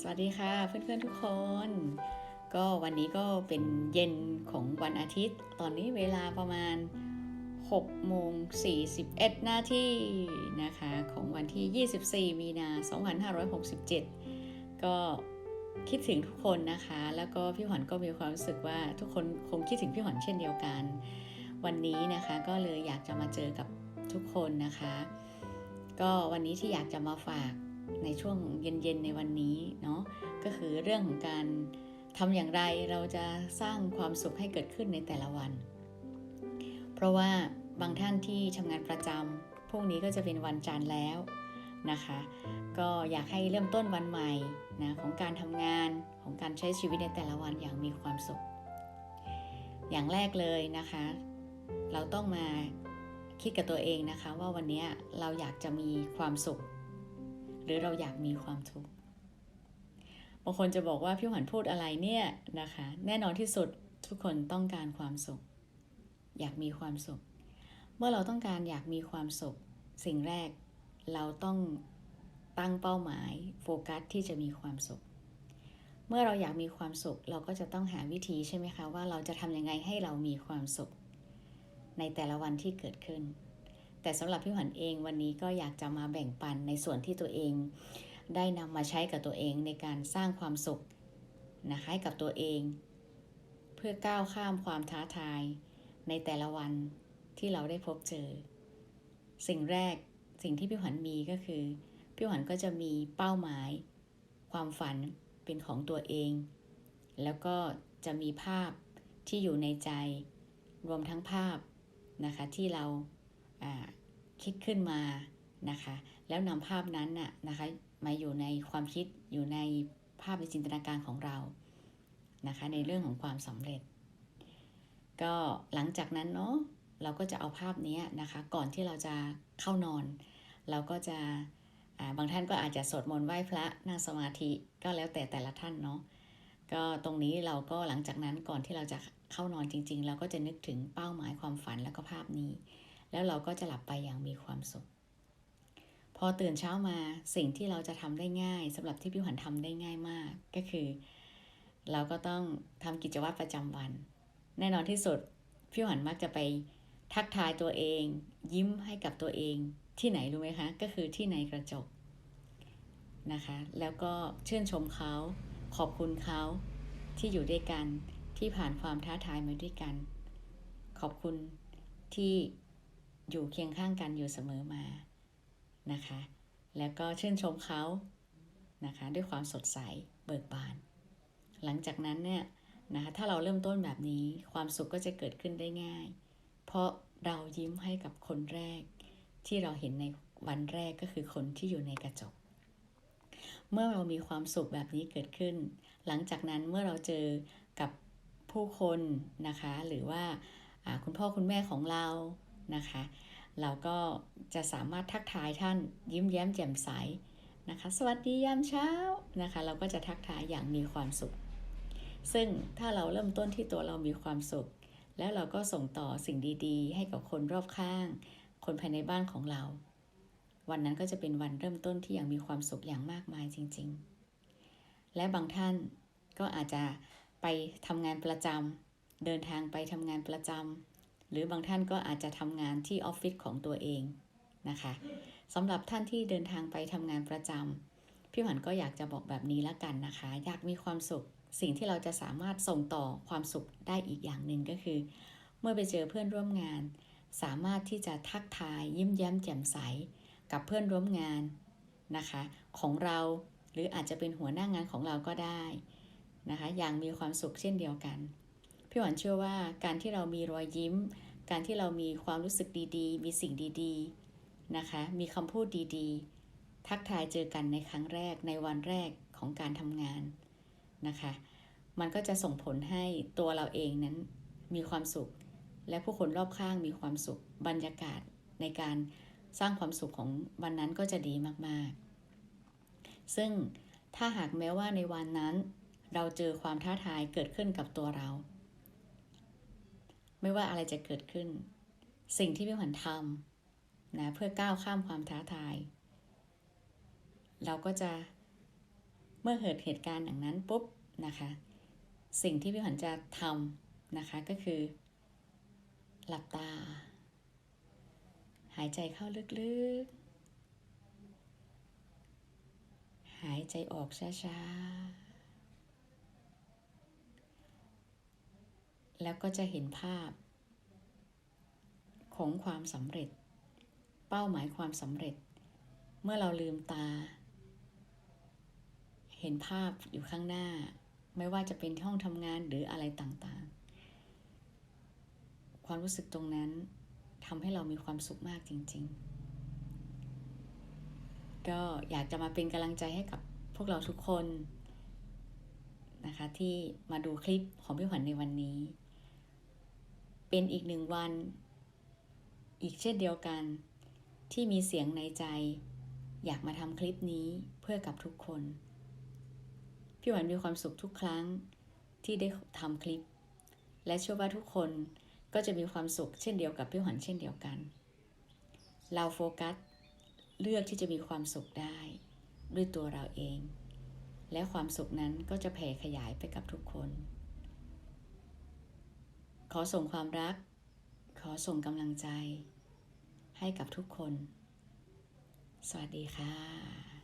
สวัสดีค่ะเพื่อนๆทุกคน ก็วันนี้ก็เป็นเย็นของวันอาทิตย์ ตอนนี้เวลาประมาณ6โมง41นาทีนะคะของวันที่ 24 มีนา 2567 ก็คิดถึงทุกคนนะคะ แล้วก็พี่หอนก็มีความรู้สึกว่าทุกคนคงคิดถึงพี่หอนเช่นเดียวกัน วันนี้นะคะก็เลยอยากจะมาเจอกับทุกคนนะคะ ก็วันนี้ที่อยากจะมาฝาก ในช่วงเย็นๆในวันนี้เนาะก็คือเรื่องของการทำอย่างไรเราจะสร้างความสุขให้เกิดขึ้นในแต่ละวัน เพราะว่าบางท่านที่ทำงานประจำพรุ่งนี้ก็จะเป็นวันจันทร์แล้วนะคะ ก็อยากให้เริ่มต้นวันใหม่นะของการทำงานของการใช้ชีวิตในแต่ละวันอย่างมีความสุข อย่างแรกเลยนะคะ เราต้องมาคิดกับตัวเองนะคะว่าวันนี้เราอยากจะมีความสุข หรือเราอยากมีความทุกข์บางคนจะบอกว่าพี่หวันพูดอะไรเนี่ยนะคะ แน่นอนที่สุดทุกคนต้องการความสุข อยากมีความสุข เมื่อเราต้องการอยากมีความสุข สิ่งแรกเราต้องตั้งเป้าหมายโฟกัสที่จะมีความสุข เมื่อเราอยากมีความสุข เราก็จะต้องหาวิธีใช่ไหมคะว่าเราจะทำยังไงให้เรามีความสุข ในแต่ละวันที่เกิดขึ้น แต่สำหรับพี่หวันเองวันนี้ก็อยากจะมาแบ่งปันในส่วนที่ตัวเอง ได้นำมาใช้กับตัวเองในการสร้างความสุขนะคะให้กับตัวเอง เพื่อก้าวข้ามความท้าทาย ในแต่ละวันที่เราได้พบเจอ สิ่งแรกสิ่งที่พี่หวันมีก็คือพี่หวันก็จะมีเป้าหมาย ความฝันเป็นของตัวเอง แล้วก็จะมีภาพที่อยู่ในใจ รวมทั้งภาพนะคะที่เรา คิดขึ้นมานะคะ แล้วนำภาพนั้นน่ะนะคะมาอยู่ในความคิดอยู่ในภาพในจินตนาการของเรานะคะ ในเรื่องของความสำเร็จ ก็หลังจากนั้นเนาะเราก็จะเอาภาพนี้นะคะ ก่อนที่เราจะเข้านอน เราก็จะบางท่านก็อาจจะสวดมนต์ไหว้พระนั่งสมาธิก็แล้วแต่แต่ละท่านเนาะก็ตรงนี้เราก็หลังจากนั้นก่อนที่เราจะเข้านอนจริง ๆ เราก็จะนึกถึงเป้าหมายความฝันแล้วก็ภาพนี้ แล้วเราก็จะหลับไปอย่างมีความสุข พอตื่นเช้ามาสิ่งที่เราจะทำได้ง่ายสำหรับที่พี่หวันทำได้ง่ายมากก็คือ เราก็ต้องทำกิจวัตรประจำวัน แน่นอนที่สุดพี่หวันมักจะไปทักทายตัวเอง ยิ้มให้กับตัวเองที่ไหนรู้ไหมคะ ก็คือที่ในกระจกนะคะ แล้วก็ชื่นชมเขาขอบคุณเขาที่อยู่ด้วยกันที่ผ่านความท้าทายมาด้วยกัน ขอบคุณที่ อยู่เคียงข้างกันอยู่เสมอมานะคะ แล้วก็ชื่นชมเขานะคะ ด้วยความสดใสเบิกบาน หลังจากนั้นเนี่ยนะคะถ้าเราเริ่มต้นแบบนี้ความสุขก็จะเกิดขึ้นได้ง่าย เพราะเรายิ้มให้กับคนแรก ที่เราเห็นในวันแรกก็คือคนที่อยู่ในกระจก เมื่อเรามีความสุขแบบนี้เกิดขึ้น หลังจากนั้นเมื่อเราเจอกับผู้คนนะคะ หรือว่าคุณพ่อคุณแม่ของเรา นะคะ เราก็จะสามารถทักทายท่านยิ้มแย้มแจ่มใสนะคะ สวัสดียามเช้านะคะ เราก็จะทักทายอย่างมีความสุข ซึ่งถ้าเราเริ่มต้นที่ตัวเรามีความสุข แล้วเราก็ส่งต่อสิ่งดีๆ ให้กับคนรอบข้าง คนภายในบ้านของเรา วันนั้นก็จะเป็นวันเริ่มต้นที่ยังมีความสุขอย่างมากมายจริง ๆ และบางท่านก็อาจจะไปทำงานประจำเดินทางไปทำงานประจำ หรือบางท่านก็อาจจะทำงานที่ออฟฟิศของตัวเองนะคะสำหรับท่านที่เดินทางไปทำงานประจำพี่หวันก็อยากจะบอกแบบนี้ละกันนะคะ อยากมีความสุขสิ่งที่เราจะสามารถส่งต่อความสุขได้อีกอย่างหนึ่งก็คือ เมื่อไปเจอเพื่อนร่วมงาน สามารถที่จะทักทายยิ้มแย้มแจ่มใส กับเพื่อนร่วมงานนะคะ ของเราหรืออาจจะเป็นหัวหน้างงานของเราก็ได้นะคะ อย่างมีความสุขเช่นเดียวกัน พี่หวันเชื่อว่าการที่เรามีรอยยิ้ม การที่เรามีความรู้สึกดีๆ มีสิ่งดีๆนะคะ มีคำพูดดีๆ ทักทายเจอกันในครั้งแรกในวันแรกของการทำงานนะคะ มันก็จะส่งผลให้ตัวเราเองนั้นมีความสุข และผู้คนรอบข้างมีความสุข บรรยากาศในการสร้างความสุขของวันนั้นก็จะดีมากๆ ซึ่งถ้าหากแม้ว่าในวันนั้น เราเจอความท้าทายเกิดขึ้นกับตัวเรา ไม่ว่าอะไรจะเกิดขึ้น สิ่งที่พี่ขวัญทำนะเพื่อก้าวข้ามความท้าทาย เราก็จะเมื่อเกิดเหตุการณ์อย่างนั้นปุ๊บนะคะ สิ่งที่พี่ขวัญจะทำนะคะก็คือ หลับตา หายใจเข้าลึกๆ หายใจออกช้าๆ แล้วก็จะเห็นภาพ ของความสำเร็จ เป้าหมายความสำเร็จ เมื่อเราลืมตา เห็นภาพอยู่ข้างหน้า ไม่ว่าจะเป็นห้องทำงานหรืออะไรต่างๆ ความรู้สึกตรงนั้นทำให้เรามีความสุขมากจริง ๆ ก็อยากจะมาเป็นกำลังใจให้กับพวกเราทุกคนนะคะที่มาดูคลิปของพี่ขวัญในวันนี้ เป็นอีกหนึ่งวัน อีกเช่นเดียวกัน ที่มีเสียงในใจ อยากมาทำคลิปนี้เพื่อกับทุกคน พี่หวันมีความสุขทุกครั้งที่ได้ทำคลิป และเชื่อว่าทุกคนก็จะมีความสุขเช่นเดียวกับพี่หวันเช่นเดียวกัน เราโฟกัสเลือกที่จะมีความสุขได้ ด้วยตัวเราเอง และความสุขนั้นก็จะแผ่ขยายไปกับทุกคน อส่งความรัก ขอส่งกำลังใจให้กับทุกคน สวัสดีค่ะ